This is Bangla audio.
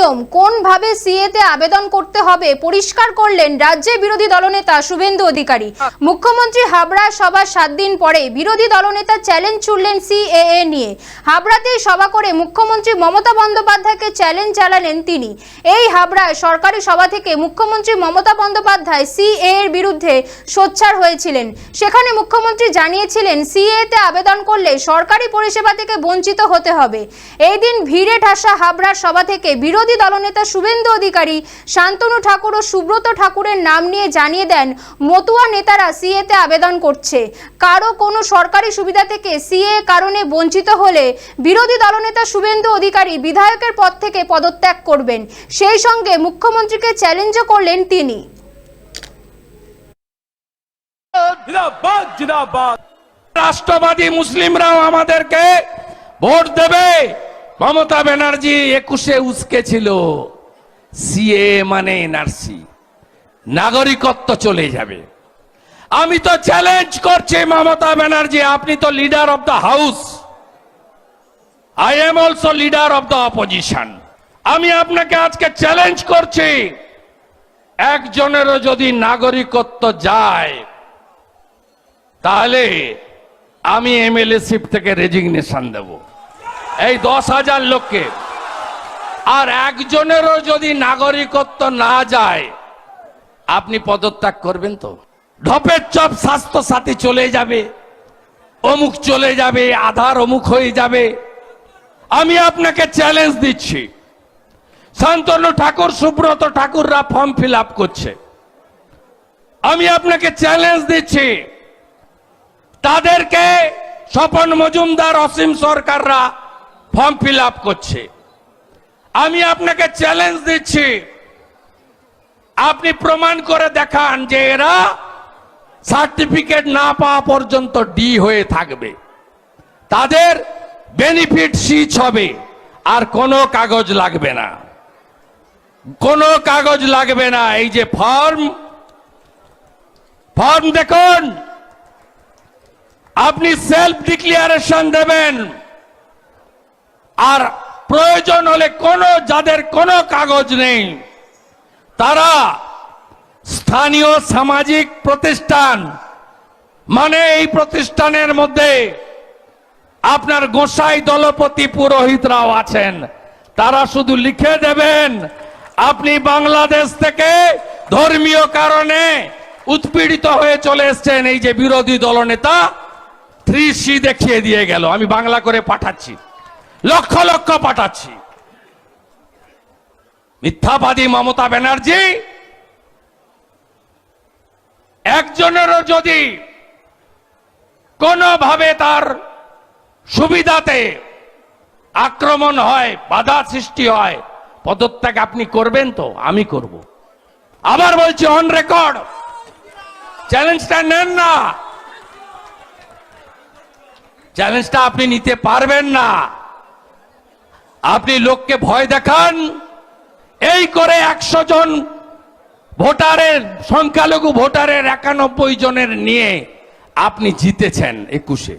নিয়ম কোনভাবে সিএতে আবেদন করতে হবে পরিষ্কার করলেন রাজ্যে বিরোধী দলনেতা শুভেন্দু অধিকারী। মুখ্যমন্ত্রী হাবড়া সভা সাত দিন পরে বিরোধী দলনেতা চ্যালেঞ্জ ছুড়লেন সিএএ নিয়ে। হাবড়াতেই সভা করে মুখ্যমন্ত্রী মমতা বন্দ্যোপাধ্যায়কে চ্যালেঞ্জ চালালেন তিনি। এই হাবড়ায় সরকারি সভা থেকে মুখ্যমন্ত্রী মমতা বন্দ্যোপাধ্যায় সিএ এর বিরুদ্ধে সোচ্চার হয়েছিলেন। সেখানে মুখ্যমন্ত্রী জানিয়েছিলেন, সিএতে আবেদন করলে সরকারি পরিষেবা থেকে বঞ্চিত হতে হবে। এই দিন ভিড়ে ঠাসা হাবড়ার সভা থেকে বিরোধী দলনেতা শুভেন্দু অধিকারী শান্তনু ঠাকুর ও সুব্রত ঠাকুরের নাম নিয়ে জানিয়ে দেন, মতুয়া নেতারা সিএতে আবেদন করছে। কারও কোনো সরকারি সুবিধা থেকে সিএ কারণে বঞ্চিত হলে বিরোধী দলনেতা শুভেন্দু অধিকারী বিধায়কের পদ থেকে পদত্যাগ করবেন। সেই সঙ্গে মুখ্যমন্ত্রীকে চ্যালেঞ্জও করলেন তিনি। রাষ্ট্রবাদী মুসলিমরাও আমাদেরকে ভোট দেবে। মমতা ব্যানার্জি একুশে উস্কে ছিল। সিএ মানে এনআরসি নাগরিকত্ব চলে যাবে। আমি তো চ্যালেঞ্জ করছি মমতা ব্যানার্জি, আপনি তো leader of the house I am also leader of the opposition আমি আপনাকে আজকে চ্যালেঞ্জ করছি। একজনেরও যদি নাগরিকত্ব যায়, তাহলে আমি এমএলএ শিপ থেকে রেজিগনেশন দেব। এই দশ হাজার লোককে। আর একজনেরও যদি নাগরিকত্ব না যায়, আপনি পদত্যাগ করবেন তো? ঢপের চপ স্বাস্থ্য সাথী চলে যাবে, অমুক চলে যাবে, আধার অমুক হয়ে যাবে। আমি আপনাকে চ্যালেঞ্জ দিচ্ছি। শান্তনু ঠাকুর, সুব্রত ঠাকুররা ফর্ম ফিল করছে। আমি আপনাকে চ্যালেঞ্জ দিচ্ছি। তাদেরকে স্বপন মজুমদার অসীম সরকাররা ফর্ম ফিল আপ করছে। আমি আপনাকে চ্যালেঞ্জ দিচ্ছি। আপনি প্রমাণ করে দেখান যে এরা সার্টিফিকেট না পাওয়া পর্যন্ত ডি হয়ে থাকবে। তাদের বেনিফিট সিচ হবে, আর কোনো কাগজ লাগবে না। কোনো কাগজ লাগবে না, এই যে ফর্ম ফর্ম দেখুন। আপনি সেলফ ডিক্লিয়ারেশন দেবেন। আর প্রয়োজন হলে কোনো যাদের কোনো কাগজ নেই, তারা স্থানীয় সামাজিক প্রতিষ্ঠান মানে এই প্রতিষ্ঠানের মধ্যে আপনার গোসাই দলপতি পুরোহিতরাও আছেন। তারা শুধু লিখে দেবেন, আপনি বাংলাদেশ থেকে ধর্মীয় কারণে উৎপীড়িত হয়ে চলে এসছেন, এই যে বিরোধী দলনেতা থ্রি সি দেখিয়ে দিয়ে গেল। আমি বাংলা করে পাঠাচ্ছি। লক্ষ লক্ষ পাঠাচ্ছি। মিথ্যাবাদী মমতা ব্যানার্জি, একজনেরও যদি কোনোভাবে তার সুবিধাতে আক্রমণ হয়, বাধা সৃষ্টি হয়, পদত্যাগ আপনি করবেন তো? আমি করব। আবার বলছি অন রেকর্ড চ্যালেঞ্জটা নেন না। চ্যালেঞ্জটা আপনি নিতে পারবেন না। আপনি লোককে ভয় দেখান। এই করে একশো জন ভোটারের, সংখ্যালঘু ভোটারের একানব্বই জনের নিয়ে আপনি জিতেছেন একুশে।